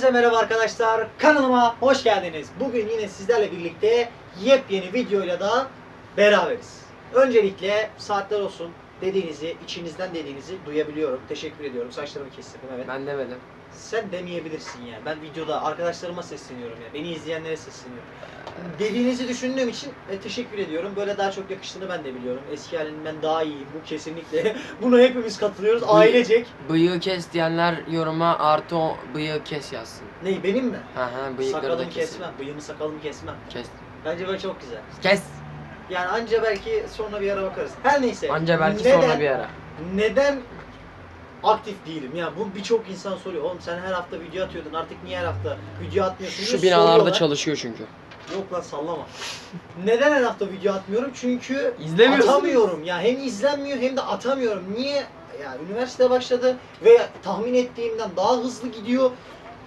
Herkese merhaba arkadaşlar. Kanalıma hoş geldiniz. Bugün yine sizlerle birlikte yepyeni videoyla da beraberiz. Öncelikle saatler olsun dediğinizi, içinizden dediğinizi duyabiliyorum. Teşekkür ediyorum. Saçlarımı kestirdim evet. Ben demedim. Sen demeyebilirsin ya. Ben videoda arkadaşlarıma sesleniyorum ya. Beni izleyenlere sesleniyorum. Dediğinizi düşündüğüm için e, teşekkür ediyorum. Böyle daha çok yakıştığını ben de biliyorum. Eski halimden daha iyiyim. Bu kesinlikle. Buna hepimiz katılıyoruz. Ailecek. Bıyığı kes diyenler yoruma artı o bıyığı kes yazsın. Ney benim mi? Hı hı bıyıkları da Sakalımı kesin. kesmem. Bıyığımı sakalımı kesmem. Kes. Bence böyle çok güzel. Kes. Yani anca belki sonra bir ara bakarız. Her neyse. Anca belki neden, sonra bir ara. Neden aktif değilim? Ya bu birçok insan soruyor. Oğlum sen her hafta video atıyordun. Artık niye her hafta video atmıyorsun? diye Şu binalarda soruyorlar. çalışıyor çünkü. Yok lan sallama. Neden her hafta video atmıyorum? Çünkü atamıyorum. Ya hem izlenmiyor hem de atamıyorum. Niye? Ya üniversite başladı ve tahmin ettiğimden daha hızlı gidiyor.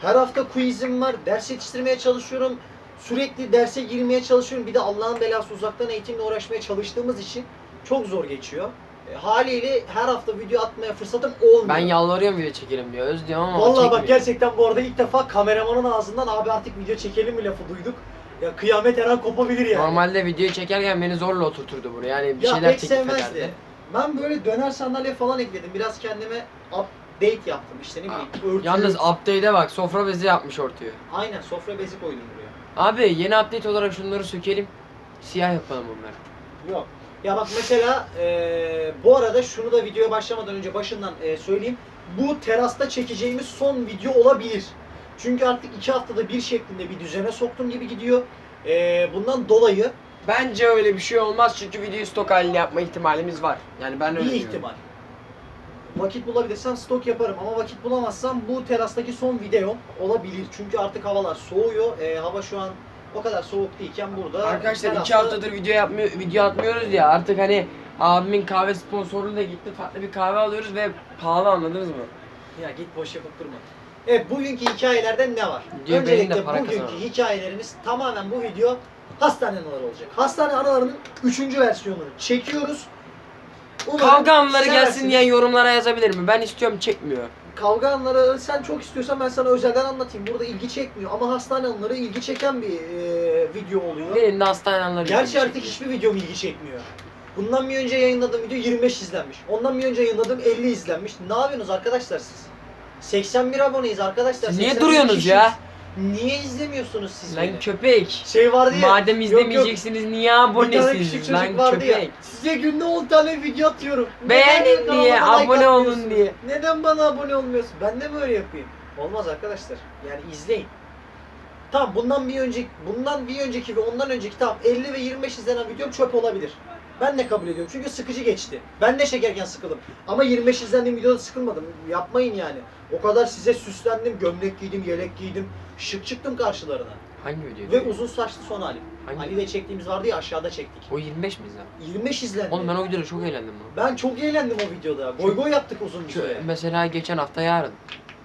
Her hafta quizim var. Ders yetiştirmeye çalışıyorum. Sürekli derse girmeye çalışıyorum. Bir de Allah'ın belası uzaktan eğitimle uğraşmaya çalıştığımız için çok zor geçiyor. E, haliyle her hafta video atmaya fırsatım olmuyor. Ben yalvarıyorum video çekelim diyor. Özlüyorum ama Vallahi bak çekmiyor. gerçekten bu arada ilk defa kameramanın ağzından abi artık video çekelim mi lafı duyduk. Ya kıyamet her an kopabilir yani. Normalde videoyu çekerken beni zorla oturturdu buraya. Yani bir ya şeyler pek teklif sevmezdi. ederdi. Ben böyle döner sandalye falan ekledim. Biraz kendime update yaptım işte ne bileyim. Örtü. Yalnız update'e bak sofra bezi yapmış ortaya. Aynen sofra bezi koydum buraya. Abi yeni update olarak şunları sökelim. Siyah yapalım onları. Yok. Ya bak mesela eee, bu arada şunu da videoya başlamadan önce başından eee, söyleyeyim. Bu terasta çekeceğimiz son video olabilir. Çünkü artık iki haftada bir şeklinde bir düzene soktum gibi gidiyor. Eee, bundan dolayı Bence öyle bir şey olmaz çünkü videoyu stok halinde yapma ihtimalimiz var. Yani ben öyle bir diyorum. ihtimal. Vakit bulabilirsem stok yaparım ama vakit bulamazsam bu terastaki son videom olabilir. Çünkü artık havalar soğuyor. Eee, hava şu an o kadar soğuk değilken burada Arkadaşlar iki haftadır video yapmıyor, video atmıyoruz ya artık hani abimin kahve sponsorluğu da gitti farklı bir kahve alıyoruz ve pahalı anladınız mı? Ya git boş yapıp durma. Evet bugünkü hikayelerde ne var? Diyor, benim de Öncelikle para bugünkü kazanalım. hikayelerimiz tamamen bu video hastane anıları olacak. Hastane anılarının 3. versiyonunu çekiyoruz. Umarım Kavga seversiniz. gelsin diye yorumlara yazabilir mi? Ben istiyorum çekmiyor. Kavga anları sen çok istiyorsan ben sana özelden anlatayım. Burada ilgi çekmiyor ama hastane anıları ilgi çeken bir e, video oluyor. Benim de hastane anları Gerçi artık hiçbir videom ilgi çekmiyor. Bundan bir önce yayınladığım video 25 izlenmiş. Ondan bir önce yayınladığım 50 izlenmiş. Ne yapıyorsunuz arkadaşlar siz? 81 aboneyiz arkadaşlar. Siz niye 81 duruyorsunuz kişiyiz. ya? Niye izlemiyorsunuz siz Lan beni? köpek. Şey vardı ya. Madem yok, yok. izlemeyeceksiniz niye Bir tane küçük abonesiniz çocuk lan vardı ya. köpek? Size günde 10 tane video atıyorum. Beğenin diye, like abone olun atmıyorsunuz? diye. Neden bana abone olmuyorsun? Ben de mi öyle yapayım? Olmaz arkadaşlar. Yani izleyin. Tamam bundan bir önceki bundan bir önceki ve ondan önceki tamam 50 ve 25 izlenen videom çöp olabilir. Ben de kabul ediyorum çünkü sıkıcı geçti. Ben de çekerken sıkıldım. Ama 25 izlendiğim videoda sıkılmadım. Yapmayın yani. O kadar size süslendim, gömlek giydim, yelek giydim. Şık çıktım karşılarına. Hangi video? Ve uzun saçlı son halim. Hangi? Ali ile çektiğimiz vardı ya aşağıda çektik. O 25 mi izlen? 25 izlendi. Oğlum ben o videoda çok eğlendim lan. Ben çok eğlendim o videoda. Goy goy yaptık uzun bir süre. Mesela geçen hafta yarın.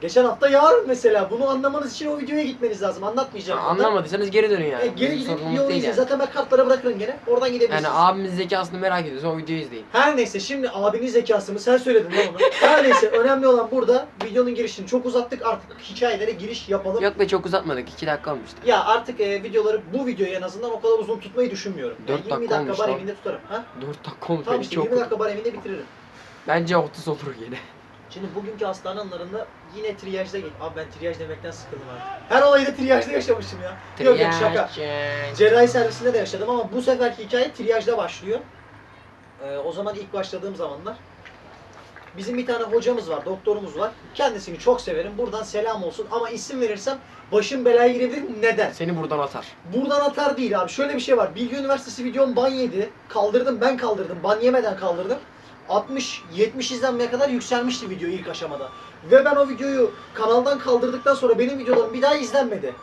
Geçen hafta yarın mesela. Bunu anlamanız için o videoya gitmeniz lazım. Anlatmayacağım. burada. Anlamadıysanız geri dönün yani. E, geri Bizim gidip sorunumuz videoyu değil izleyin. yani. Zaten ben kartlara bırakırım gene. Oradan gidebilirsiniz. Yani abimiz zekasını merak ediyorsa o videoyu izleyin. Her neyse şimdi abinin zekası mı sen söyledin lan onu. Her neyse önemli olan burada videonun girişini çok uzattık artık hikayelere giriş yapalım. Yok be çok uzatmadık 2 dakika olmuştu. Ya artık e, videoları bu videoyu en azından o kadar uzun tutmayı düşünmüyorum. Dört Yani 20 dakika dakika olmuş bar lan. evinde tutarım. Ha? 4 dakika olmuş Tamam beni işte çok 20 dakika bar evinde bitiririm. Bence 30 olur yine. Şimdi bugünkü hastane anılarında yine triyajda geç. Abi ben triyaj demekten sıkıldım artık. Her olayı da triyajda yaşamışım ya. Yok yok şaka. Triyaj. Cerrahi servisinde de yaşadım ama bu seferki hikaye triyajda başlıyor. Ee, o zaman ilk başladığım zamanlar. Bizim bir tane hocamız var, doktorumuz var. Kendisini çok severim. Buradan selam olsun. Ama isim verirsem başım belaya girebilir. Neden? Seni buradan atar. Buradan atar değil abi. Şöyle bir şey var. Bilgi Üniversitesi videom ban yedi. Kaldırdım ben kaldırdım. Ban yemeden kaldırdım. 60-70 izlenmeye kadar yükselmişti video ilk aşamada. Ve ben o videoyu kanaldan kaldırdıktan sonra benim videolarım bir daha izlenmedi.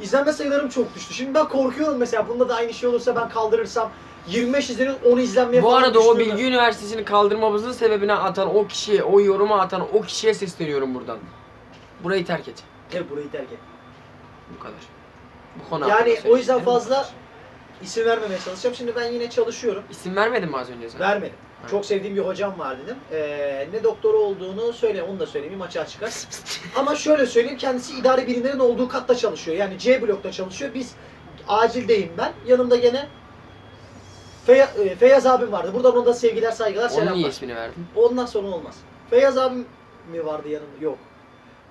İzlenme sayılarım çok düştü. Şimdi ben korkuyorum mesela bunda da aynı şey olursa ben kaldırırsam 25 izlenir 10 izlenmeye Bu falan arada o Bilgi Üniversitesi'ni kaldırmamızın sebebine atan o kişiye, o yoruma atan o kişiye sesleniyorum buradan. Burayı terk et. Tabii burayı terk et. Bu kadar. Bu konu Yani o yüzden söyleyeceklerim bu fazla kadar. isim vermemeye çalışacağım. Şimdi ben yine çalışıyorum. İsim vermedin mi az önce sen? Vermedim. Çok sevdiğim bir hocam var dedim. Ee, ne doktoru olduğunu söyle, onu da söyleyeyim, açığa çıkar. Ama şöyle söyleyeyim, kendisi idari birimlerin olduğu katta çalışıyor. Yani C blokta çalışıyor. Biz acildeyim ben. Yanımda gene Feya- e, Feyyaz abim vardı. Buradan ona da sevgiler, saygılar, Onun niye selamlar. ismini verdin? Ondan sonra olmaz. Feyyaz abim mi vardı yanımda? Yok.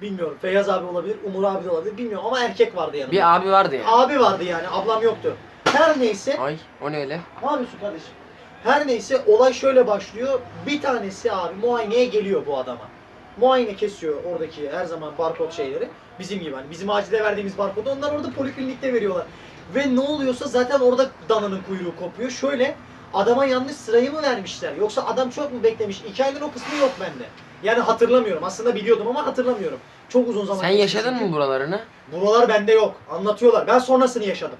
Bilmiyorum. Feyyaz abi olabilir, Umur abi de olabilir. Bilmiyorum ama erkek vardı yanımda. Bir abi vardı ya. Abi vardı yani, ablam yoktu. Her neyse, Ay o ne öyle? ne yapıyorsun kardeşim? Her neyse olay şöyle başlıyor. Bir tanesi abi muayeneye geliyor bu adama. Muayene kesiyor oradaki her zaman barkod şeyleri. Bizim gibi hani bizim acile verdiğimiz barkodu onlar orada poliklinikte veriyorlar. Ve ne oluyorsa zaten orada dananın kuyruğu kopuyor. Şöyle adama yanlış sırayı mı vermişler? Yoksa adam çok mu beklemiş? Aydır o kısmı yok bende. Yani hatırlamıyorum. Aslında biliyordum ama hatırlamıyorum. Çok uzun zaman. Sen geçti yaşadın çünkü. mı buralarını? Buralar bende yok. Anlatıyorlar. Ben sonrasını yaşadım.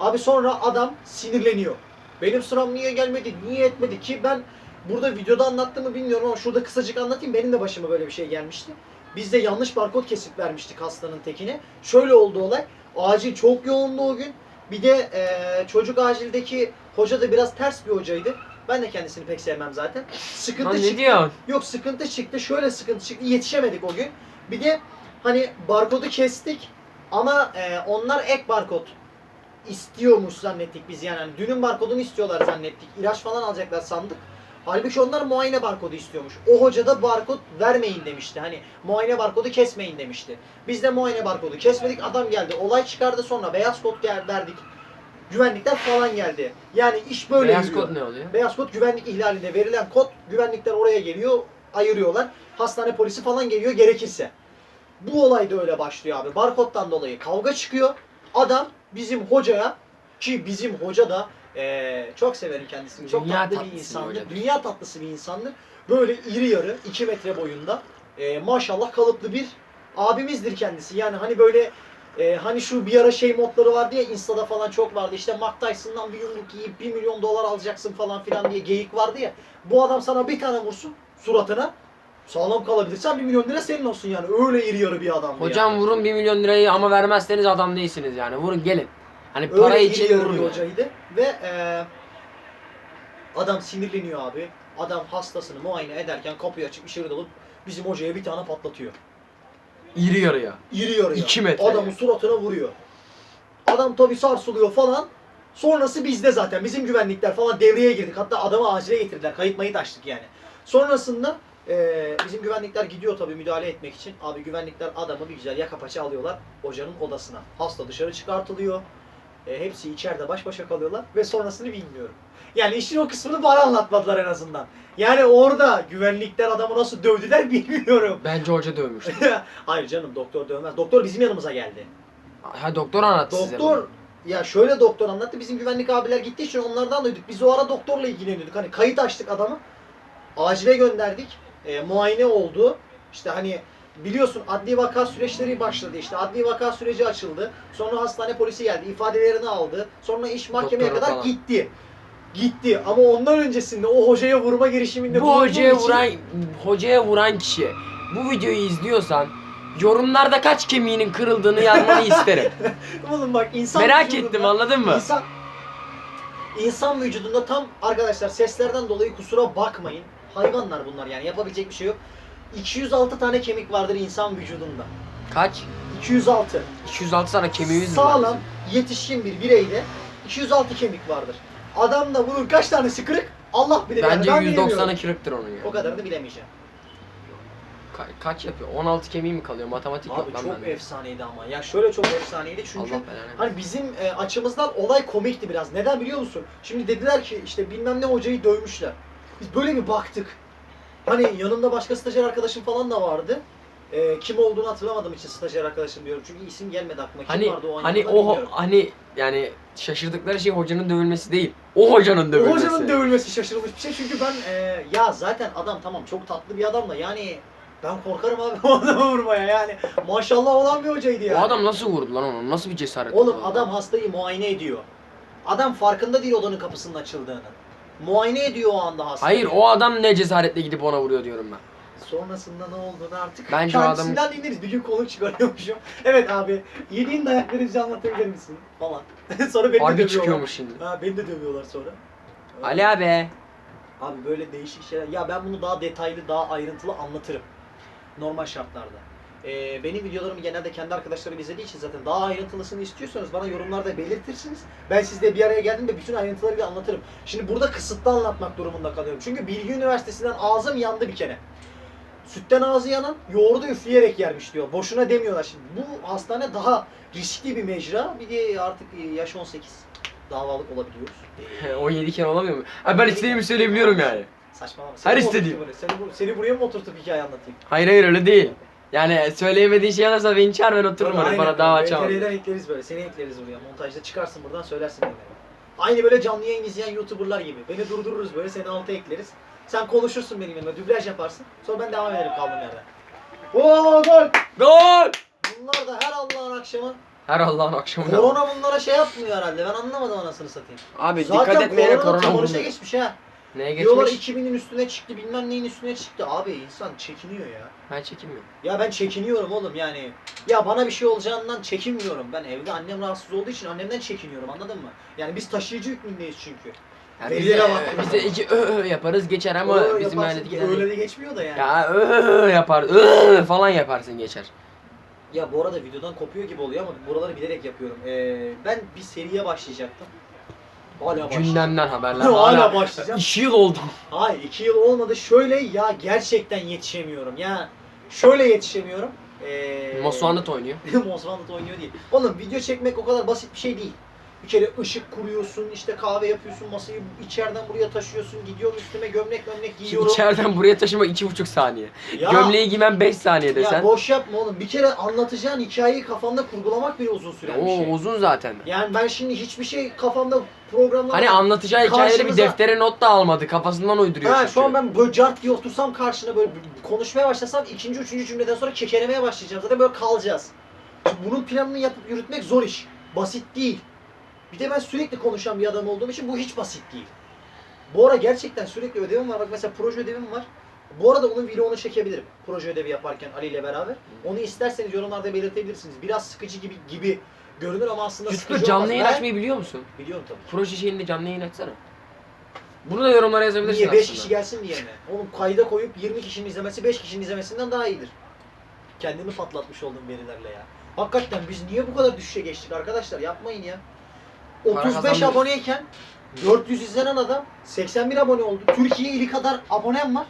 Abi sonra adam sinirleniyor. Benim sıram niye gelmedi, niye etmedi ki ben burada videoda anlattığımı bilmiyorum ama şurada kısacık anlatayım. Benim de başıma böyle bir şey gelmişti. Biz de yanlış barkod kesip vermiştik hastanın tekine. Şöyle oldu olay. Acil çok yoğundu o gün. Bir de eee, çocuk acildeki hoca da biraz ters bir hocaydı. Ben de kendisini pek sevmem zaten. Sıkıntı Lan ne çıktı. diyorsun? Yok sıkıntı çıktı. Şöyle sıkıntı çıktı. Yetişemedik o gün. Bir de hani barkodu kestik ama e, onlar ek barkod istiyormuş zannettik biz yani. Hani dünün barkodunu istiyorlar zannettik. İlaç falan alacaklar sandık. Halbuki onlar muayene barkodu istiyormuş. O hoca da barkod vermeyin demişti. Hani muayene barkodu kesmeyin demişti. Biz de muayene barkodu kesmedik. Adam geldi. Olay çıkardı sonra beyaz kod verdik. Güvenlikler falan geldi. Yani iş böyle Beyaz yürüyor. kod ne oluyor? Beyaz kod güvenlik ihlalinde verilen kod güvenlikler oraya geliyor ayırıyorlar. Hastane polisi falan geliyor gerekirse. Bu olay da öyle başlıyor abi. Barkodtan dolayı kavga çıkıyor. Adam bizim hocaya ki bizim hoca da eee, çok severim kendisini. Çok Dünya tatlı bir tatlısı bir insandır. hocadır. Dünya tatlısı bir insandır. Böyle iri yarı 2 metre boyunda. eee, maşallah kalıplı bir abimizdir kendisi. Yani hani böyle e, hani şu bir ara şey modları vardı ya Insta'da falan çok vardı. İşte Mike Tyson'dan bir yumruk yiyip 1 milyon dolar alacaksın falan filan diye geyik vardı ya. Bu adam sana bir tane vursun suratına. Sağlam kalabilirsen 1 milyon lira senin olsun yani. Öyle iri yarı bir adam. Hocam vurun 1 milyon lirayı ama vermezseniz adam değilsiniz yani. Vurun gelin. Hani Öyle para için vurun. yani. hocaydı. Ve e, adam sinirleniyor abi. Adam hastasını muayene ederken kapıyı açıp içeri dalıp bizim hocaya bir tane patlatıyor. İri yarıya. İri yarıya. İki metre Adamın yani. suratına vuruyor. Adam tabii sarsılıyor falan. Sonrası bizde zaten. Bizim güvenlikler falan devreye girdik. Hatta adamı acile getirdiler. Kayıt mayıt açtık yani. Sonrasında eee, bizim güvenlikler gidiyor tabii müdahale etmek için. Abi güvenlikler adamı bir güzel yaka paça alıyorlar hocanın odasına. Hasta dışarı çıkartılıyor. E, hepsi içeride baş başa kalıyorlar ve sonrasını bilmiyorum. Yani işin o kısmını bana anlatmadılar en azından. Yani orada güvenlikler adamı nasıl dövdüler bilmiyorum. Bence hoca dövmüştü. Hayır canım doktor dövmez. Doktor bizim yanımıza geldi. ha doktor anlattı size Doktor ya şöyle doktor anlattı. Bizim güvenlik abiler gittiği için onlardan duyduk. Biz o ara doktorla ilgileniyorduk. Hani kayıt açtık adamı. Acile gönderdik. E, muayene oldu. İşte hani biliyorsun adli vaka süreçleri başladı işte. Adli vaka süreci açıldı. Sonra hastane polisi geldi. ifadelerini aldı. Sonra iş mahkemeye Doktora kadar falan. gitti. Gitti ama ondan öncesinde o hocaya vurma girişiminde Bu bulunduğum hocaya için- vuran hocaya vuran kişi bu videoyu izliyorsan yorumlarda kaç kemiğinin kırıldığını yazmanı isterim. Oğlum bak insan Merak vücudunda- ettim anladın mı? İnsan insan vücudunda tam arkadaşlar seslerden dolayı kusura bakmayın. Hayvanlar bunlar yani yapabilecek bir şey yok. 206 tane kemik vardır insan vücudunda. Kaç? 206. 206 tane kemiğimiz mi var Sağlam, yetişkin bir bireyde 206 kemik vardır. Adamda bunun kaç tanesi kırık? Allah bilir. bizim? yani, Bence ben 190'ı bilemiyorum. kırıktır onun ya. O kadarını bilemeyeceğim. Ka- kaç yapıyor? 16 kemiği mi kalıyor? Matematik Abi yok lan çok bende. efsaneydi ama. Ya şöyle çok efsaneydi çünkü Allah belanı. Hani bizim e, açımızdan olay komikti biraz. Neden biliyor musun? Şimdi dediler ki işte bilmem ne hocayı dövmüşler. Biz böyle bir baktık. Hani yanımda başka stajyer arkadaşım falan da vardı. E, kim olduğunu hatırlamadığım için stajyer arkadaşım diyorum. Çünkü isim gelmedi aklıma. Kim Hani vardı o an hani o bilmiyorum. hani yani şaşırdıkları şey hocanın dövülmesi değil. O hocanın O dövülmesi. hocanın dövülmesi şaşırılmış bir şey. Çünkü ben e, ya zaten adam tamam çok tatlı bir adam da yani ben korkarım abi o adamı vurmaya yani. Maşallah olan bir hocaydı yani. O adam nasıl vurdu lan onu? Nasıl bir cesaret? Oğlum adam hastayı muayene ediyor. Adam farkında değil odanın kapısının açıldığını. Muayene ediyor o anda hastayı. Hayır o adam ne cesaretle gidip ona vuruyor diyorum ben. Sonrasında ne olduğunu artık Bence o kendisinden dinleriz. Bir gün konuk çıkarıyormuşum. Evet abi yediğin dayakları bize anlatabilir misin? Falan. sonra beni de Harbi dövüyorlar. çıkıyormuş şimdi. Ha beni de dövüyorlar sonra. Ali abi. Abi böyle değişik şeyler. Ya ben bunu daha detaylı, daha ayrıntılı anlatırım. Normal şartlarda. Ee, benim videolarımı genelde kendi arkadaşlarım izlediği için zaten daha ayrıntılısını istiyorsanız bana yorumlarda belirtirsiniz. Ben sizle bir araya geldiğimde bütün ayrıntılarıyla anlatırım. Şimdi burada kısıtlı anlatmak durumunda kalıyorum. Çünkü Bilgi Üniversitesi'nden ağzım yandı bir kere. Sütten ağzı yanan yoğurdu üfleyerek yermiş diyor. Boşuna demiyorlar şimdi. Bu hastane daha riskli bir mecra. Bir de artık yaş 18. Davalık olabiliyoruz. Ee, 17 kere olamıyor mu? Ha, ben istediğimi söyleyebiliyorum yani. Saçmalama. Her mi istediğim. Seni, seni buraya mı oturtup hikaye anlatayım? Hayır hayır öyle değil. Yani söyleyemediğin şey olursa beni çağır ben otururum oraya bana dava açamam. VTR'den ekleriz böyle. Seni ekleriz buraya. Montajda çıkarsın buradan söylersin beni. Aynı böyle canlı yayın izleyen YouTuber'lar gibi. Beni durdururuz böyle. Seni alta ekleriz. Sen konuşursun benim yanımda. Dublaj yaparsın. Sonra ben devam ederim kaldığım yerden. Oo gol! Gol! Bunlar da her Allah'ın akşamı. Her Allah'ın akşamı. Korona bunlara şey yapmıyor herhalde. Ben anlamadım anasını satayım. Abi Zaten dikkat etmeyene korona korona vurmuyor. geçmiş ha. Neye Diyorlar geçmiş? 2000'in üstüne çıktı bilmem neyin üstüne çıktı. Abi insan çekiniyor ya. Ben çekinmiyorum. Ya ben çekiniyorum oğlum yani. Ya bana bir şey olacağından çekinmiyorum. Ben evde annem rahatsız olduğu için annemden çekiniyorum anladın mı? Yani biz taşıyıcı hükmündeyiz çünkü. Yani Verilere bize, bak. bize iki ö, ö yaparız geçer ama Öyle bizim yaparsın, ailedekiler öyle de geçmiyor da yani. Ya. Ya ö, ö yapar, ö falan yaparsın geçer. bu arada videodan kopuyor gibi oluyor ama buraları bilerek yapıyorum. Ee, ben bir seriye başlayacaktım. Hala. Gündemden haberler. Hala Hala başlayacağım. 2 yıl oldu. Hayır iki yıl olmadı. Şöyle ya gerçekten yetişemiyorum ya. Şöyle yetişemiyorum. Ee, Mosvanlıt oynuyor. Mosvanlıt oynuyor değil. Oğlum video çekmek o kadar basit bir şey değil. Bir kere ışık kuruyorsun, işte kahve yapıyorsun, masayı içeriden buraya taşıyorsun, gidiyorum üstüme gömlek gömlek giyiyorum. İçeriden buraya taşımak 2,5 saniye. Ya- Gömleği giymem 5 saniye Ya desen. boş yapma oğlum. Bir kere anlatacağın hikayeyi kafanda kurgulamak bile uzun süren bir Oo şey. uzun zaten. Yani ben şimdi hiçbir şey kafamda programlamadım. Hani anlatacağı hikayeleri bir Karşımıza- deftere not da almadı. Kafasından uyduruyor Ha, çünkü. şu an ben böyle cart diye otursam karşına böyle konuşmaya başlasam ikinci, üçüncü cümleden sonra kekelemeye başlayacağım. Zaten böyle kalacağız. Şimdi bunun planını yapıp yürütmek zor iş. Basit değil. Bir de ben sürekli konuşan bir adam olduğum için bu hiç basit değil. Bu ara gerçekten sürekli ödevim var. Bak mesela proje ödevim var. Bu arada onun vlogunu çekebilirim. Proje ödevi yaparken Ali ile beraber. Onu isterseniz yorumlarda belirtebilirsiniz. Biraz sıkıcı gibi gibi görünür ama aslında YouTube'da sıkıcı canlı yayın Ben- açmayı biliyor musun? Biliyorum tabii. Proje şeyinde canlı yayın açsana. Bunu da yorumlara yazabilirsin Niye 5 aslında. kişi gelsin diye mi? Oğlum kayda koyup 20 kişinin izlemesi 5 kişinin izlemesinden daha iyidir. Kendimi patlatmış oldum verilerle ya. Hakikaten biz niye bu kadar düşüşe geçtik arkadaşlar? Yapmayın ya. Para 35 kazanmıyoruz. aboneyken 400 izlenen adam 81 abone oldu. Türkiye ili kadar abonem var.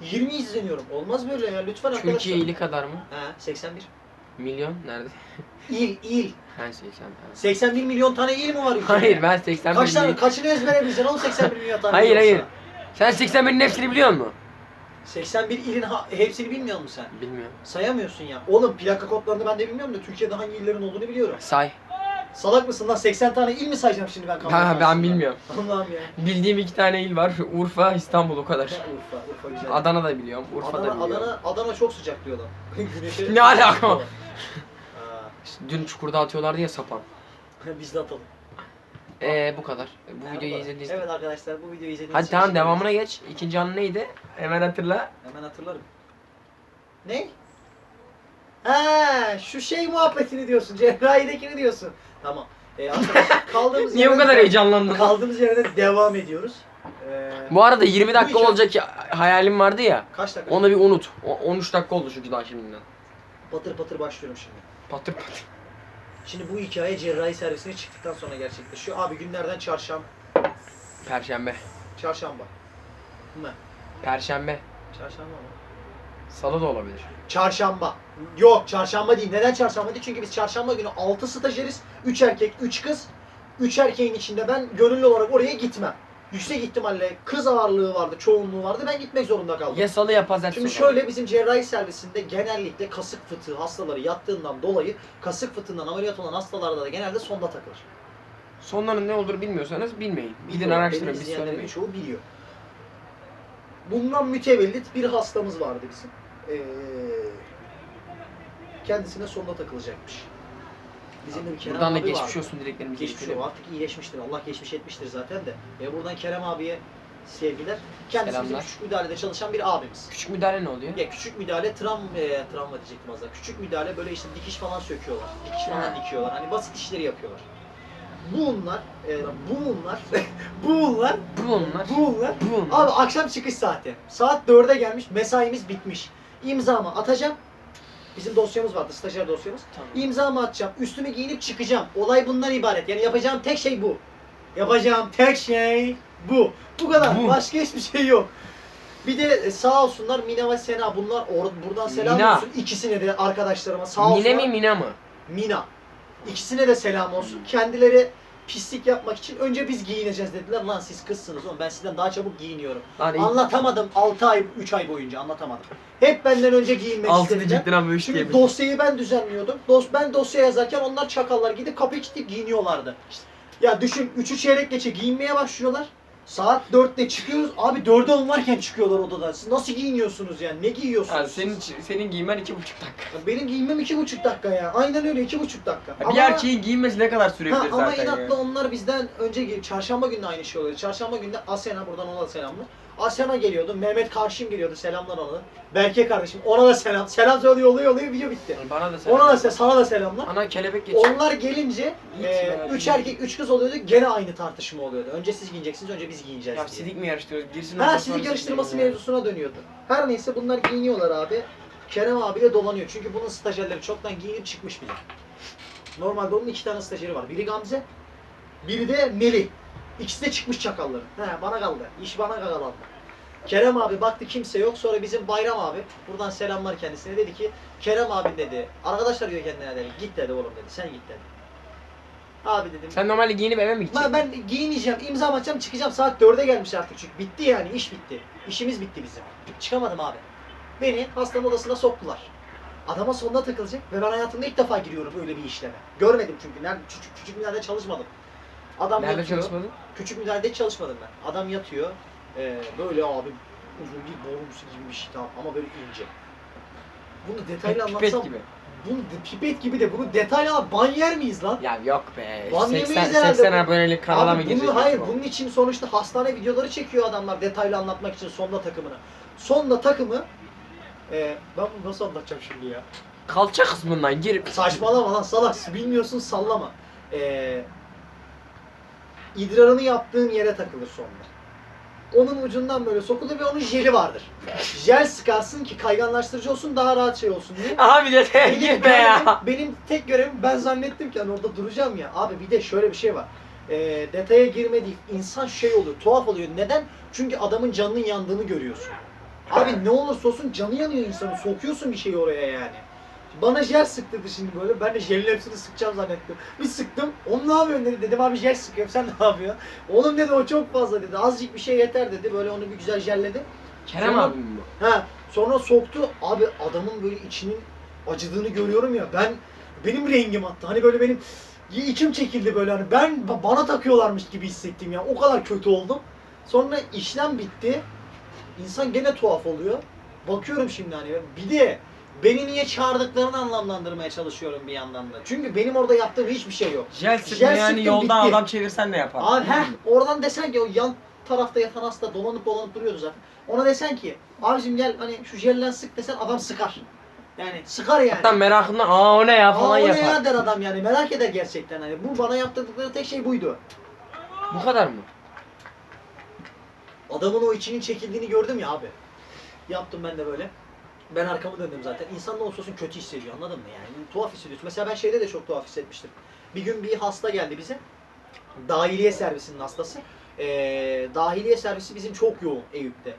20 izleniyorum. Olmaz böyle ya lütfen arkadaşlar. Türkiye ili kadar mı? He 81. Milyon nerede? İl, il. Ben 80 tane. 81 milyon tane il mi var ülkede? Hayır ben 80 Kaç tane, milyon. kaçını ezbere bileceksin oğlum 81 milyon tane Hayır il hayır. Sen 81'in hepsini biliyor musun? 81 ilin ha- hepsini bilmiyor musun sen? Bilmiyorum. Sayamıyorsun ya. Oğlum plaka kodlarını ben de bilmiyorum da Türkiye'de hangi illerin olduğunu biliyorum. Say. Salak mısın lan 80 tane il mi sayacağım şimdi ben kamera Ha, ben karşısında? bilmiyorum. Allah'ım ya. Bildiğim iki tane il var. Urfa, İstanbul o kadar. Urfa, Urfa güzel. Adana da biliyorum. Urfa da Adana, biliyorum. Adana, Adana çok sıcak diyorlar. Güneşe Ne alaka? İşte dün çukurda atıyorlardı ya sapan. Biz de atalım. Ee bu kadar. Bu videoyu izlediğiniz Evet arkadaşlar bu videoyu izlediğiniz Hadi için tamam teşekkür devamına geç. İkinci anı neydi? Hemen hatırla. Hemen hatırlarım. Ne? Ha, şu şey muhabbetini diyorsun. Cerrahidekini diyorsun. Tamam. Ee, arkadaşlar kaldığımız Niye bu yerden- kadar heyecanlandın? Kaldığımız yerden devam ediyoruz. Ee, Bu arada 20 dakika Bu olacak ya- hayalim vardı ya. kaç dakika? Onu bir unut. O- 13 dakika oldu çünkü daha şimdiden. Patır patır başlıyorum şimdi. Patır patır. Şimdi bu hikaye cerrahi servisine çıktıktan sonra gerçekleşiyor. Abi günlerden çarşamba. Perşembe. Çarşamba. Mı? Perşembe. Çarşamba mı? Salı da olabilir. Çarşamba. Yok çarşamba değil. Neden çarşamba değil? Çünkü biz çarşamba günü 6 stajyeriz. 3 erkek, 3 kız. 3 erkeğin içinde ben gönüllü olarak oraya gitmem. Yüksek ihtimalle kız ağırlığı vardı, çoğunluğu vardı. Ben gitmek zorunda kaldım. Ya salı ya pazartesi. Şimdi şöyle bizim cerrahi servisinde genellikle kasık fıtığı hastaları yattığından dolayı kasık fıtığından ameliyat olan hastalarda da genelde sonda takılır. Sonların ne olur bilmiyorsanız bilmeyin. Gidin Biliyor, araştırın beni biz izleyenlerin söylemeyiz. Çoğu biliyor. Bundan mütevellit bir hastamız vardı bizim. Ee, kendisine sonda takılacakmış. Bizim de bir Kerem Buradan da abi geçmiş vardı. olsun dileklerimizi Geçmiş iletelim. o artık iyileşmiştir. Allah geçmiş etmiştir zaten de. E buradan Kerem abiye sevgiler. Kendisi bizim Selamlar. küçük müdahalede çalışan bir abimiz. Küçük müdahale ne oluyor? Ya küçük müdahale travma, e, travma diyecektim az daha. Küçük müdahale böyle işte dikiş falan söküyorlar. Dikiş falan dikiyorlar. Hani basit işleri yapıyorlar. bunlar, e, bunlar, bunlar, Bunlar. bunlar. Bunlar. Abi akşam çıkış saati. Saat 4'e gelmiş, mesaimiz bitmiş. İmzamı atacağım. Bizim dosyamız vardı, stajyer dosyamız. Tamam. İmzamı atacağım, üstümü giyinip çıkacağım. Olay bundan ibaret. Yani yapacağım tek şey bu. Yapacağım tek şey bu. Bu kadar. Bu. Başka hiçbir şey yok. Bir de e, sağ olsunlar Mina ve Sena bunlar or- buradan selam Mina. olsun ikisine de arkadaşlarıma sağ olsunlar. Mine mi Mina mı? Mina. İkisine de selam olsun. Kendileri pislik yapmak için önce biz giyineceğiz dediler. Lan siz kızsınız oğlum ben sizden daha çabuk giyiniyorum. Lan Anlatamadım 6 ay 3 ay boyunca anlatamadım. Hep benden önce giyinmek altı istediler. diyecektin ama üç Çünkü dosyayı ben düzenliyordum. Dos ben dosya yazarken onlar çakallar gidip kapıyı kilitleyip giyiniyorlardı. Ya düşün 3'ü çeyrek geçe giyinmeye başlıyorlar. Saat 4'te çıkıyoruz. Abi 4'e 10 varken çıkıyorlar odadan. Siz nasıl giyiniyorsunuz yani? Ne giyiyorsunuz? Yani senin senin giymen iki buçuk dakika. Benim giyinmem iki buçuk dakika ya. Aynen öyle iki buçuk dakika. Ya bir erkeğin giyinmesi ne kadar sürebilir Ha, ama zaten inatla ya. onlar bizden önce gel- çarşamba günü aynı şey oluyor. Çarşamba günü Asena buradan ona da selamlar. Asena geliyordu. Mehmet Karşım geliyordu. Selamlar ona. Berke kardeşim ona da selam. Selam söylüyor oluyor oluyor video bitti. Bana da selam. Ona da se- sana da selamlar. Ana kelebek geçiyor. Onlar gelince Hiç e, merak üç etme. erkek üç kız oluyordu. Gene aynı tartışma oluyordu. Önce siz giyineceksiniz, önce biz giyineceğiz Ya diye. sidik mi yarıştırıyoruz? Girsin Ha ondan yarıştırması sidik mevzusuna dönüyordu. Her neyse bunlar giyiniyorlar abi. Kerem abiyle dolanıyor. Çünkü bunun stajyerleri çoktan giyinip çıkmış bile. Normalde onun iki tane stajyeri var. Biri Gamze, biri de Melih. İkisi de çıkmış çakalları. He bana kaldı. İş bana kaldı. Kerem abi baktı kimse yok. Sonra bizim Bayram abi, buradan selamlar kendisine dedi ki Kerem abi dedi, arkadaşlar diyor kendine dedi, git dedi oğlum dedi, sen git dedi. Abi dedim, Sen normalde giyinip eve mi gideceksin? ben, ben giyineceğim, imza atacağım, çıkacağım. Saat 4'e gelmiş artık çünkü. Bitti yani, iş bitti. İşimiz bitti bizim. Çıkamadım abi. Beni hastanın odasına soktular. Adama sonuna takılacak ve ben hayatımda ilk defa giriyorum öyle bir işleme. Görmedim çünkü. Nerede, küçük, küçük müdahalede çalışmadım. Adam Nerede yatıyor. çalışmadın? Küçük müdahalede çalışmadım ben. Adam yatıyor. Ee, böyle abi uzun bir borumsu gibi bir şey tamam ama böyle ince. Bunu detaylı Pipet anlatsam. gibi. Bunu de- pipet gibi de bunu detaylı anlat. Ban yer miyiz lan? Ya yok be. 80, yemeyiz herhalde 80 bu. abonelik kanala Abi mı bunu- girecek? Hayır bu? bunun için sonuçta hastane videoları çekiyor adamlar detaylı anlatmak için sonda takımını. Sonda takımı e, ben bunu nasıl anlatacağım şimdi ya? Kalça kısmından girip Saçmalama lan salak bilmiyorsun sallama. E, idrarını yaptığın yere takılır sonda. Onun ucundan böyle sokulur ve onun jeli vardır. Jel sıkarsın ki kayganlaştırıcı olsun daha rahat şey olsun diye. Abi de Benim gir be ya. Benim tek görevim ben zannettim ki hani orada duracağım ya. Abi bir de şöyle bir şey var. Ee, detaya girme değil. İnsan şey oluyor, tuhaf oluyor. Neden? Çünkü adamın canının yandığını görüyorsun. Abi ne olursa olsun canı yanıyor insanın. Sokuyorsun bir şeyi oraya yani. Bana jel sıktı şimdi böyle. Ben de jelin hepsini sıkacağım zannettim. Bir sıktım. Oğlum ne yapıyorsun dedi. Dedim abi jel sıkıyorum. Sen ne yapıyorsun? Oğlum dedi o çok fazla dedi. Azıcık bir şey yeter dedi. Böyle onu bir güzel jelledim. Kerem Sonra- abi mi bu? Ha sonra soktu. Abi adamın böyle içinin acıdığını görüyorum ya. Ben benim rengim attı. Hani böyle benim içim çekildi böyle hani ben ba- bana takıyorlarmış gibi hissettim ya. O kadar kötü oldum. Sonra işlem bitti. İnsan gene tuhaf oluyor. Bakıyorum şimdi hani bir de beni niye çağırdıklarını anlamlandırmaya çalışıyorum bir yandan da. Çünkü benim orada yaptığım hiçbir şey yok. Jel sıkma Jel yani sıktım, yoldan bitti. adam çevirsen de yapar. Abi heh, oradan desen ki o yan tarafta yatan hasta dolanıp dolanıp duruyordu zaten. Ona desen ki abicim gel hani şu jelden sık desen adam sıkar. Yani sıkar yani. Hatta merakından aa o ne ya Aa, falan o ne yapar. ya der adam yani merak eder gerçekten hani. Bu bana yaptırdıkları tek şey buydu. Bu kadar mı? Adamın o içinin çekildiğini gördüm ya abi. Yaptım ben de böyle. Ben arkamı döndüm zaten. İnsan ne olursa olsun kötü hissediyor anladın mı yani? Tuhaf hissediyorsun. Mesela ben şeyde de çok tuhaf hissetmiştim. Bir gün bir hasta geldi bize. Dahiliye servisinin hastası. Ee, dahiliye servisi bizim çok yoğun Eyüp'te.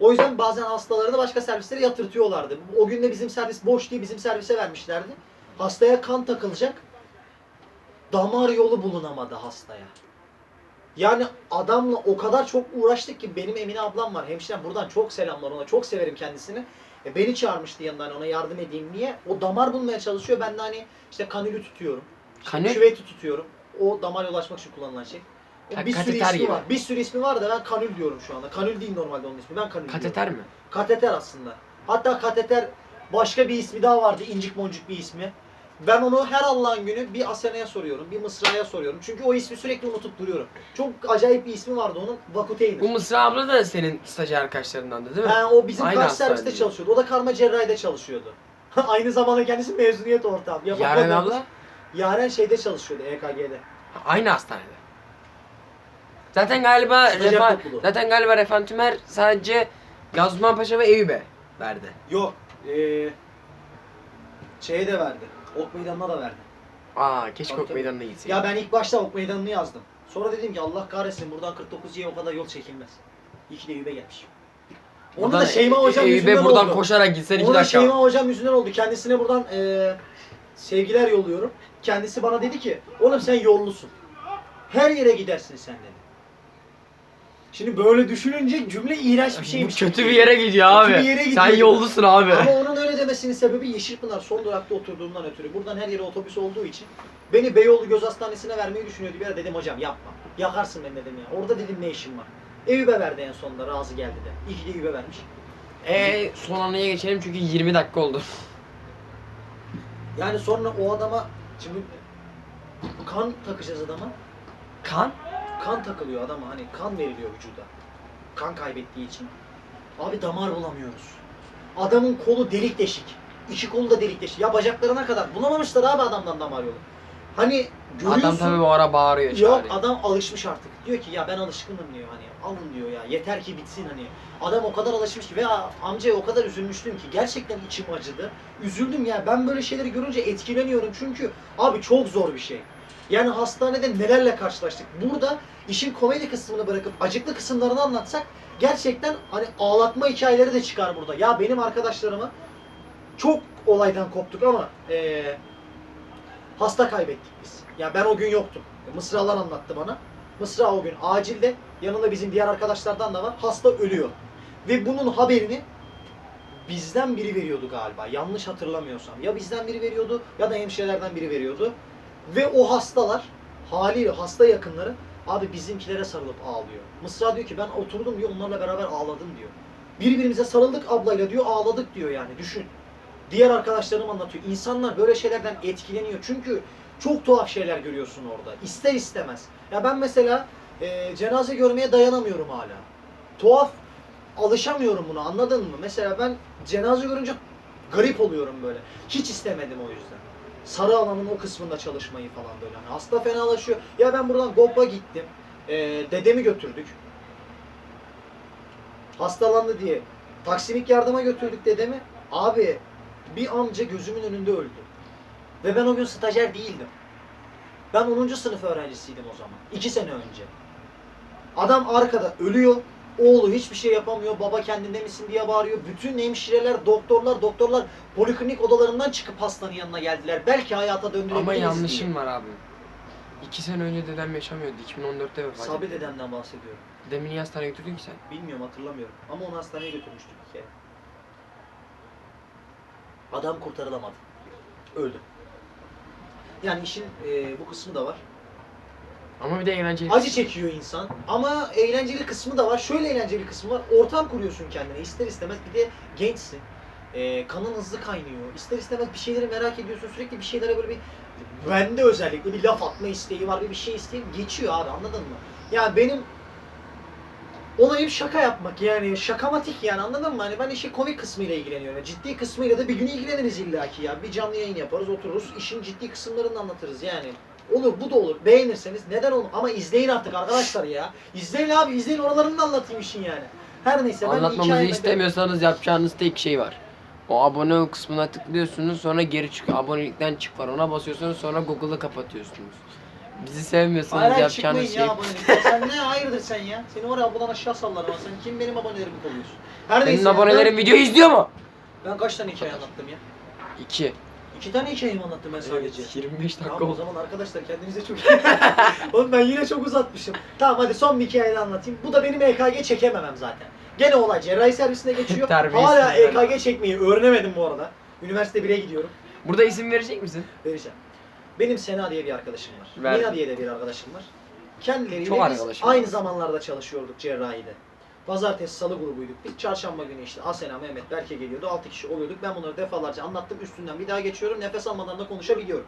O yüzden bazen hastalarını başka servislere yatırtıyorlardı. O gün de bizim servis boş diye bizim servise vermişlerdi. Hastaya kan takılacak. Damar yolu bulunamadı hastaya. Yani adamla o kadar çok uğraştık ki benim Emine ablam var. Hemşirem buradan çok selamlar ona. Çok severim kendisini. E, beni çağırmıştı yanından ona yardım edeyim diye. O damar bulmaya çalışıyor. Ben de hani işte kanülü tutuyorum. İşte Kanül? Küveti tutuyorum. O damar yol açmak için kullanılan şey. O Ha, bir sürü kateter ismi gibi. var. Bir sürü ismi var da ben kanül diyorum şu anda. Kanül değil normalde onun ismi. Ben kanül diyorum. Kateter mi? Kateter aslında. Hatta kateter başka bir ismi daha vardı. incik boncuk bir ismi. Ben onu her Allah'ın günü bir Asena'ya soruyorum, bir Mısra'ya soruyorum. Çünkü o ismi sürekli unutup duruyorum. Çok acayip bir ismi vardı onun. Bu Vakuteyni. Mısra abla da senin stajyer arkadaşlarındandı değil mi? Ha, o bizim Aynı karşı hastanede. serviste çalışıyordu. O da karma cerrahide çalışıyordu. Aynı zamanda kendisi mezuniyet ortağım. Yaren Yapamadığımız- abla? Yaren şeyde çalışıyordu EKG'de. Aynı hastanede. Zaten galiba Stajyer topluluğu. zaten galiba Refah Tümer sadece Gazman Paşa ve Eyüp'e verdi. Yok. Ee, şeye de verdi. Ok meydanına da verdi. Aa keşke Tabii, ok tabii. meydanına gitseydi. Ya ben ilk başta ok meydanını yazdım. Sonra dedim ki Allah kahretsin buradan 49'ya o kadar yol çekilmez. İyi ki de Eyüp'e gelmiş. Onu da Şeyma E- hocam Eyüp'e yüzünden buradan oldu. koşarak gitsen iki Onu da dakika. Şeyma hocam yüzünden oldu. Kendisine buradan eee, sevgiler yolluyorum. Kendisi bana dedi ki oğlum sen yollusun. Her yere gidersin sen dedi. Şimdi böyle düşününce cümle iğrenç bir Bu şeymiş. kötü bir yere gidiyor Kötü abi. bir yere gidiyor. Sen yollusun abi. Ama onun öyle demesinin sebebi Yeşilpınar son durakta oturduğumdan ötürü. Buradan her yere otobüs olduğu için beni Beyoğlu Göz Hastanesi'ne vermeyi düşünüyordu. Bir ara dedim hocam yapma. Yakarsın beni dedim ya. Orada dedim ne işim var. Eyüp'e verdi en sonunda razı geldi de. İyi ki de Eyüp'e vermiş. Ee, son anıya geçelim çünkü 20 dakika oldu. Yani sonra o adama şimdi kan takacağız adama. Kan? Kan takılıyor adama hani kan veriliyor vücuda. Kan kaybettiği için. Abi damar bulamıyoruz. Adamın kolu delik deşik. İki kolu da delik deşik. Ya bacaklarına kadar. Bulamamışlar abi adamdan damar yolu. Hani görüyorsun. Adam tabii bu ara bağırıyor Yok çağırıyor. adam alışmış artık. Diyor ki ya ben alışkınım diyor hani alın diyor ya yeter ki bitsin hani. Adam o kadar alışmış ki ve amcaya o kadar üzülmüştüm ki gerçekten içim acıdı. Üzüldüm ya ben böyle şeyleri görünce etkileniyorum çünkü abi çok zor bir şey. Yani hastanede nelerle karşılaştık. Burada işin komedi kısmını bırakıp acıklı kısımlarını anlatsak gerçekten hani ağlatma hikayeleri de çıkar burada. Ya benim arkadaşlarıma çok olaydan koptuk ama eee, hasta kaybettik biz. Ya ben o gün yoktum. Mısralar anlattı bana. Mısra o gün acilde yanında bizim diğer arkadaşlardan da var. Hasta ölüyor. Ve bunun haberini bizden biri veriyordu galiba. Yanlış hatırlamıyorsam. Ya bizden biri veriyordu ya da hemşirelerden biri veriyordu. Ve o hastalar haliyle hasta yakınları abi bizimkilere sarılıp ağlıyor. Mısra diyor ki ben oturdum diyor onlarla beraber ağladım diyor. Birbirimize sarıldık ablayla diyor ağladık diyor yani düşün. Diğer arkadaşlarım anlatıyor. İnsanlar böyle şeylerden etkileniyor. Çünkü çok tuhaf şeyler görüyorsun orada. İster istemez. Ya ben mesela e, cenaze görmeye dayanamıyorum hala. Tuhaf alışamıyorum buna anladın mı? Mesela ben cenaze görünce garip oluyorum böyle. Hiç istemedim o yüzden. Sarı alanın o kısmında çalışmayı falan böyle. Hani hasta fenalaşıyor. Ya ben buradan GOP'a gittim. E, dedemi götürdük. Hastalandı diye. Taksimik yardıma götürdük dedemi. Abi bir amca gözümün önünde öldü. Ve ben o gün stajyer değildim. Ben 10. sınıf öğrencisiydim o zaman. 2 sene önce. Adam arkada ölüyor. Oğlu hiçbir şey yapamıyor. Baba kendinde misin diye bağırıyor. Bütün hemşireler, doktorlar, doktorlar poliklinik odalarından çıkıp hastanın yanına geldiler. Belki hayata döndürebiliriz Ama diye. yanlışın var abi. İki sene önce dedem yaşamıyordu. 2014'te vefat Sabri etti. dedemden bahsediyorum. Demin niye hastaneye götürdün ki sen? Bilmiyorum hatırlamıyorum. Ama onu hastaneye götürmüştük bir kere. Adam kurtarılamadı. Öldü. Yani işin e, bu kısmı da var. Ama bir de eğlenceli. Acı çekiyor insan ama eğlenceli kısmı da var. Şöyle eğlenceli kısmı var. Ortam kuruyorsun kendine ister istemez. Bir de gençsin. Ee, kanın hızlı kaynıyor. İster istemez bir şeyleri merak ediyorsun. Sürekli bir şeylere böyle bir bende özellikle bir laf atma isteği var. Bir bir şey isteği geçiyor abi anladın mı? Yani benim olayım şaka yapmak yani şakamatik yani anladın mı? Hani ben işin komik kısmıyla ilgileniyorum. Ciddi kısmıyla da bir gün ilgileniriz illaki ya. Bir canlı yayın yaparız otururuz işin ciddi kısımlarını anlatırız yani. Olur bu da olur. Beğenirseniz neden olur? Ama izleyin artık arkadaşlar ya. İzleyin abi izleyin oralarını da anlatayım işin yani. Her neyse ben Anlatmamızı hikayeme- istemiyorsanız yapacağınız tek şey var. O abone ol kısmına tıklıyorsunuz sonra geri çıkıyor. Abonelikten çık var. Ona basıyorsunuz sonra Google'ı kapatıyorsunuz. Bizi sevmiyorsanız Hayır hayır yapacağınız şey... ya abonelikten. Sen ne hayırdır sen ya? Seni var ya aşağı sallarım ama sen kim benim abonelerimi kovuyorsun? Her neyse. Senin abonelerin video izliyor mu? Ben, ben kaç tane hikaye anlattım ya? 2. İki tane hikaye mi anlattım ben sadece? 25 dakika Tamam o oldu. zaman arkadaşlar kendinize çok iyi Oğlum ben yine çok uzatmışım. Tamam hadi son bir hikaye de anlatayım. Bu da benim EKG çekememem zaten. Gene olay cerrahi servisine geçiyor. Terbiyesiz Hala. EKG çekmeyi öğrenemedim bu arada. Üniversite 1'e gidiyorum. Burada isim verecek misin? Vereceğim. Benim Sena diye bir arkadaşım var. Ver. Mina diye de bir arkadaşım var. Kendileriyle Çok biz arkadaşım aynı zamanlarda çalışıyorduk cerrahide. Pazartesi, salı grubuyduk. Biz çarşamba günü işte Asena, Mehmet, Berke geliyordu. 6 kişi oluyorduk. Ben bunları defalarca anlattım. Üstünden bir daha geçiyorum. Nefes almadan da konuşabiliyorum.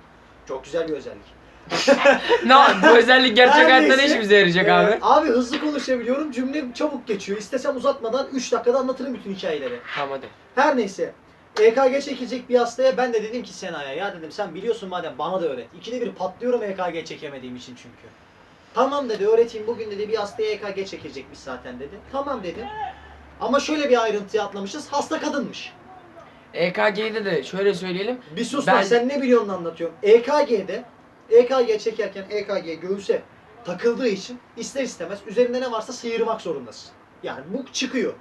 Çok güzel bir özellik. ne bu özellik gerçek Her hayatta ne işimize yarayacak Ee, abi? Abi hızlı konuşabiliyorum. Cümle çabuk geçiyor. İstesem uzatmadan 3 dakikada anlatırım bütün hikayeleri. Tamam hadi. Her neyse. EKG çekecek bir hastaya ben de dedim ki Sena'ya ya dedim sen biliyorsun madem bana da öğret. İkide bir patlıyorum EKG çekemediğim için çünkü. Tamam dedi öğreteyim bugün dedi bir hastaya EKG çekecekmiş zaten dedi. Tamam dedim. Ama şöyle bir ayrıntıya atlamışız. Hasta kadınmış. EKG'de de şöyle söyleyelim. Bir sus Ben- sen ne biliyorsun anlatıyorum. EKG'de EKG çekerken EKG göğüse takıldığı için ister istemez üzerinde ne varsa sıyırmak zorundasın. Yani bu çıkıyor.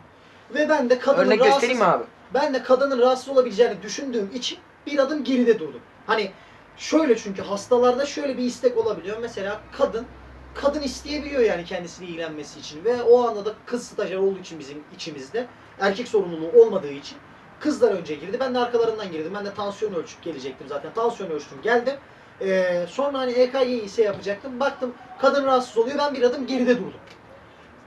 Ve ben de kadının Örnek rahatsız, göstereyim mi abi? ben de kadının rahatsız olabileceğini düşündüğüm için bir adım geride durdum. Hani şöyle çünkü hastalarda şöyle bir istek olabiliyor. Mesela kadın kadın isteyebiliyor yani kendisiyle ilgilenmesi için ve o anda da kız stajyer olduğu için bizim içimizde erkek sorumluluğu olmadığı için kızlar önce girdi. Ben de arkalarından girdim. Ben de tansiyon ölçüp gelecektim zaten. Tansiyon ölçtüm geldim. Ee, sonra hani EKG'yi ise yapacaktım. Baktım kadın rahatsız oluyor. Ben bir adım geride durdum.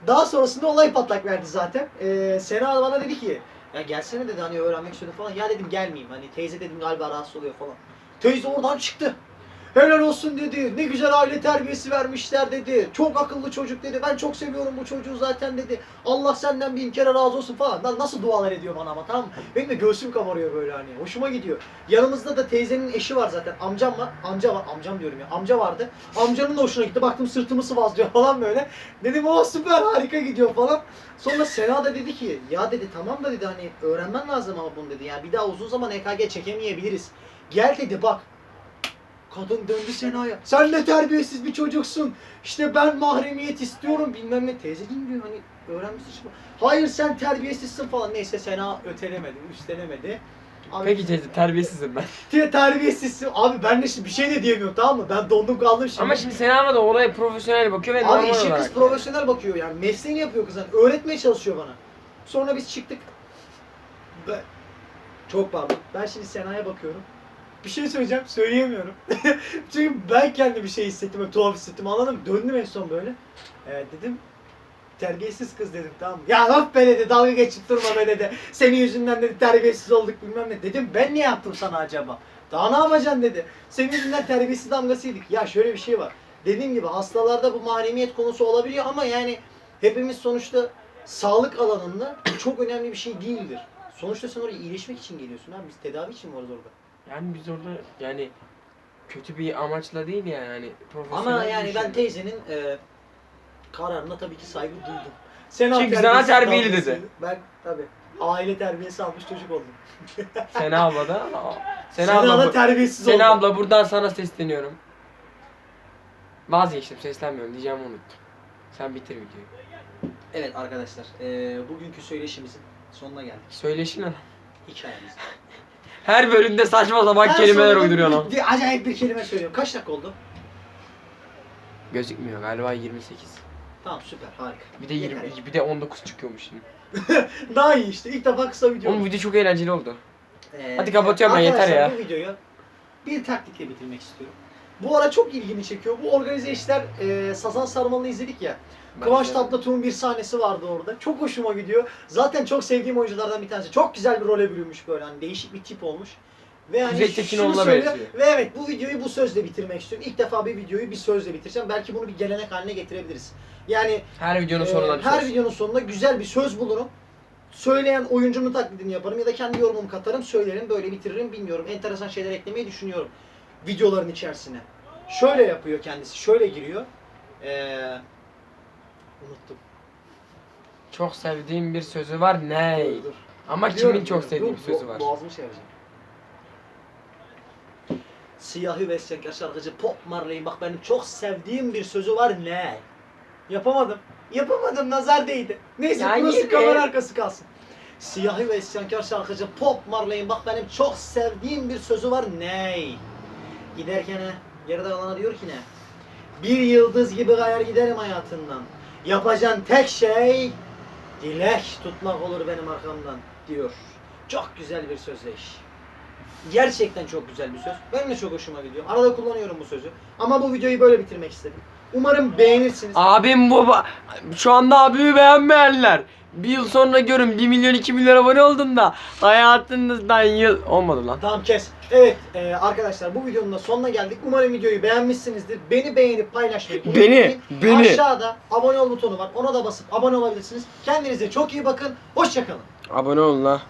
Daha sonrasında olay patlak verdi zaten. Ee, Sena bana dedi ki ya gelsene dedi hani öğrenmek istedim falan. Ya dedim gelmeyeyim hani teyze dedim galiba rahatsız oluyor falan. Teyze oradan çıktı. Helal olsun dedi. Ne güzel aile terbiyesi vermişler dedi. Çok akıllı çocuk dedi. Ben çok seviyorum bu çocuğu zaten dedi. Allah senden bin kere razı olsun falan. Lan nasıl dualar ediyor bana ama tamam mı? Benim de göğsüm kabarıyor böyle hani. Hoşuma gidiyor. Yanımızda da teyzenin eşi var zaten. Amcam var. Amca var. Amcam diyorum ya. Amca vardı. Amcanın da hoşuna gitti. Baktım sırtımı sıvazlıyor falan böyle. Dedim o süper harika gidiyor falan. Sonra Sena da dedi ki ya dedi tamam da dedi hani öğrenmen lazım ama bunu dedi. Yani bir daha uzun zaman EKG çekemeyebiliriz. Gel dedi bak. Kadın döndü Sena'ya. Sen ne terbiyesiz bir çocuksun. İşte ben mahremiyet istiyorum bilmem ne. Teyzeciğim diyor hani öğrenmişsin. şimdi. Hayır sen terbiyesizsin falan. Neyse Sena ötelemedi, üstelemedi. Abi, Peki teyze terbiyesizim ben. te- terbiyesizsin. Abi ben de şimdi bir şey de diyemiyorum tamam mı? Ben dondum kaldım şimdi. Ama şimdi Sena da olaya profesyonel bakıyor ve Abi işi olarak. kız profesyonel bakıyor yani. Mesleğini yapıyor kız. hani öğretmeye çalışıyor bana. Sonra biz çıktık. Ben... Çok pardon. Ben şimdi Sena'ya bakıyorum. Bir şey söyleyeceğim. Söyleyemiyorum. Çünkü ben kendi bir şey hissettim. Böyle tuhaf hissettim. Anladın mı? Döndüm en son böyle. Evet dedim. Terbiyesiz kız dedim tamam mı? Ya laf be dedi dalga geçip durma be dedi. Senin yüzünden dedi terbiyesiz olduk bilmem ne. Dedim ben ne yaptım sana acaba? Daha ne yapacaksın dedi. Senin yüzünden terbiyesiz damgasıydık. Ya şöyle bir şey var. Dediğim gibi hastalarda bu mahremiyet konusu olabiliyor ama yani hepimiz sonuçta sağlık alanında çok önemli bir şey değildir. Sonuçta sen oraya iyileşmek için geliyorsun abi. Biz tedavi için varız orada. Yani biz orada yani kötü bir amaçla değil yani hani profesyonel Ama yani ben teyzenin e, kararına tabii ki saygı duydum. Sen Çünkü sana terbiyeli dedi. Ben tabii aile terbiyesi almış çocuk oldum. Sena abla da Sena, Sena abla, da bu- terbiyesiz. Sena abla buradan sana sesleniyorum. Vazgeçtim seslenmiyorum diyeceğimi unuttum. Sen bitir videoyu. Evet arkadaşlar e, bugünkü söyleşimizin sonuna geldik. Söyleşin lan. Hikayemiz. Her bölümde saçma sapan kelimeler sonunda uyduruyor lan. bir Acayip bir kelime söylüyorum. Kaç dakika oldu? Gözükmüyor galiba 28. Tamam süper harika. Bir de 20 Yeter. bir de 19 çıkıyormuş şimdi. Daha iyi işte. İlk defa kısa video. Oğlum video çok eğlenceli oldu. Ee, Hadi kapatıyorum ben, yeter arkadaşlar, ya. bu videoyu bir taktikle bitirmek istiyorum. Bu ara çok ilgimi çekiyor. Bu organize işler e, Sazan Sarmalı'nı izledik ya. Kıvanç Tatlıtuğ'un bir sahnesi vardı orada. Çok hoşuma gidiyor. Zaten çok sevdiğim oyunculardan bir tanesi. Çok güzel bir role bürünmüş böyle. Hani değişik bir tip olmuş. Ve hani Kuzey şunu Tekinoğlu'na söylüyor- benziyor. Ve evet bu videoyu bu sözle bitirmek istiyorum. İlk defa bir videoyu bir sözle bitireceğim. Belki bunu bir gelenek haline getirebiliriz. Yani Her videonun ee, sonuna bir her söz. videonun sonunda güzel bir söz bulurum. Söyleyen oyuncunun taklidini yaparım ya da kendi yorumumu katarım, söylerim, böyle bitiririm bilmiyorum. Enteresan şeyler eklemeyi düşünüyorum videoların içerisine. Şöyle yapıyor kendisi, şöyle giriyor. Ee, unuttum. Çok sevdiğim bir sözü var ne? Dur, dur. Ama Biliyorum, kimin çok biliyorum. sevdiği Dur, bir sözü bo- var? Boğazımı yapacağım. Siyahi ve isyankar şarkıcı Pop Marley bak benim çok sevdiğim bir sözü var ne? Yapamadım. Yapamadım nazar değdi. Neyse Ya burası yine. kamera arkası kalsın. Siyahi ve isyankar şarkıcı Pop Marley'in bak benim çok sevdiğim bir sözü var ne? Giderken he, yarıda kalana diyor ki ne? Bir yıldız gibi kayar giderim hayatından. Yapacağın tek şey dilek tutmak olur benim arkamdan diyor. Çok güzel bir sözleş. Gerçekten çok güzel bir söz. Benim de çok hoşuma gidiyor. Arada kullanıyorum bu sözü. Ama bu videoyu böyle bitirmek istedim. Umarım beğenirsiniz. Abim bu şu anda abimi beğenmeyenler. Bir yıl sonra görün 1 milyon 2 milyon abone oldum da hayatınızdan yıl olmadı lan. Tamam kes. Evet e, arkadaşlar bu videonun da sonuna geldik. Umarım videoyu beğenmişsinizdir. Beni beğenip paylaşmayı Beni, unutmayın. beni. Aşağıda abone ol butonu var. Ona da basıp abone olabilirsiniz. Kendinize çok iyi bakın. Hoşçakalın. Abone olun la.